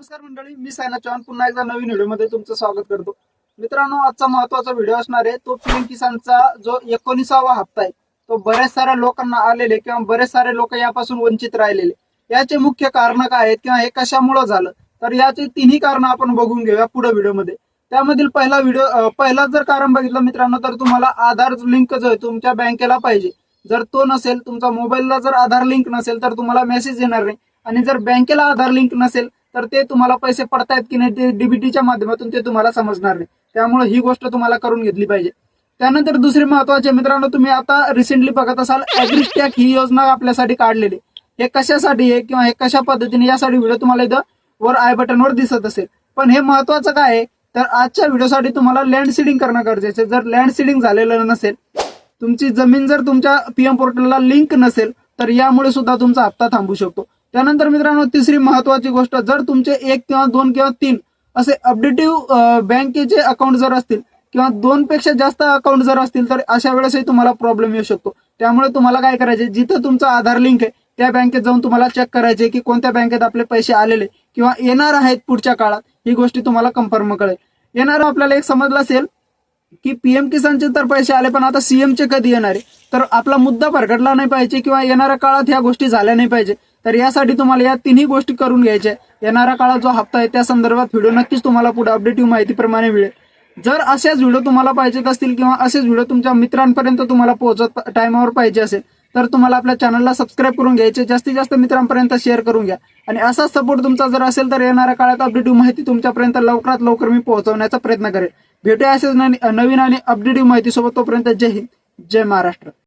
नमस्कार मंडळी मी सायना चव्हाण पुन्हा एकदा नवीन व्हिडिओमध्ये तुमचं स्वागत करतो. मित्रांनो आजचा महत्त्वाचा व्हिडिओ असणार आहे तो पीएम किसानचा जो एकोणीसावा हप्ता आहे तो बऱ्याच साऱ्या लोकांना आलेले किंवा बरेच सारे लोक यापासून वंचित राहिलेले. याचे मुख्य कारण काय आहेत किंवा हे कशामुळं झालं? तर याचे तिन्ही कारण आपण बघून घेऊया पुढे व्हिडिओमध्ये. त्यामधील पहिला व्हिडिओ पहिला जर कारण बघितलं मित्रांनो तर तुम्हाला आधार लिंक जो आहे तुमच्या बँकेला पाहिजे. जर तो नसेल तुमचा मोबाईलला जर आधार लिंक नसेल तर तुम्हाला मेसेज येणार नाही. आणि जर बँकेला आधार लिंक नसेल तर ते तुम्हाला पैसे पडतायत की नाही ते डीबीटीच्या माध्यमातून ते तुम्हाला समजणार नाही. त्यामुळे ही गोष्ट तुम्हाला करून घेतली पाहिजे. त्यानंतर दुसरी महत्त्वाचे मित्रांनो तुम्ही आता रिसेंटली बघत असाल अॅग्रिस्टॅक ही योजना आपल्यासाठी काढलेली हे कशासाठी आहे किंवा हे कशा पद्धतीने यासाठी व्हिडिओ तुम्हाला इथं वर आय बटनवर दिसत असेल. पण हे महत्वाचं काय आहे? तर आजच्या व्हिडिओसाठी तुम्हाला लँड सीडिंग करणं गरजेचं आहे. जर लँड सीडिंग झालेलं नसेल तुमची जमीन जर तुमच्या पीएम पोर्टलला लिंक नसेल तर यामुळे सुद्धा तुमचा हप्ता थांबू शकतो. त्यानंतर मित्रांनो तिसरी महत्वाची गोष्ट जर तुमचे एक किंवा दोन किंवा तीन असे अपडेटिव्ह बँकेचे अकाउंट जर असतील किंवा दोन पेक्षा जास्त अकाउंट जर असतील तर अशा वेळेसही तुम्हाला प्रॉब्लेम येऊ शकतो. त्यामुळे तुम्हाला काय करायचे जिथं तुमचा आधार लिंक आहे त्या बँकेत जाऊन तुम्हाला चेक करायचे की कोणत्या बँकेत आपले पैसे आलेले किंवा येणार आहेत पुढच्या काळात ही गोष्टी तुम्हाला कन्फर्म कळेल. येणार आपल्याला एक समजलं असेल की पीएम किसानचे तर पैसे आले पण आता सीएम चे कधी येणार आहे? तर आपला मुद्दा भरकटला नाही पाहिजे किंवा येणाऱ्या काळात ह्या गोष्टी झाल्या नाही पाहिजे. तर यासाठी तुम्हाला या तिन्ही गोष्टी करून घ्यायच्या येणारा काळात जो हप्ता आहे त्या संदर्भात व्हिडिओ नक्कीच तुम्हाला पुढे अपडेटिव्ह माहितीप्रमाणे मिळेल. जर असेच व्हिडिओ तुम्हाला पाहिजेत असतील किंवा असेच व्हिडिओ तुमच्या मित्रांपर्यंत तुम्हाला पोहोचत टायमावर पाहिजे असेल तर तुम्हाला आपल्या चॅनलला सबस्क्राईब करून घ्यायचे. जास्तीत जास्त मित्रांपर्यंत शेअर करून घ्या. आणि असाच सपोर्ट तुमचा जर असेल तर येणाऱ्या काळात अपडेटिव्ह माहिती तुमच्यापर्यंत लवकरात लवकर मी पोहोचवण्याचा प्रयत्न करेल. भेटूया असेच नवीन आणि अपडेटिव्ह माहितीसोबत. तोपर्यंत जय हिंद जय महाराष्ट्र.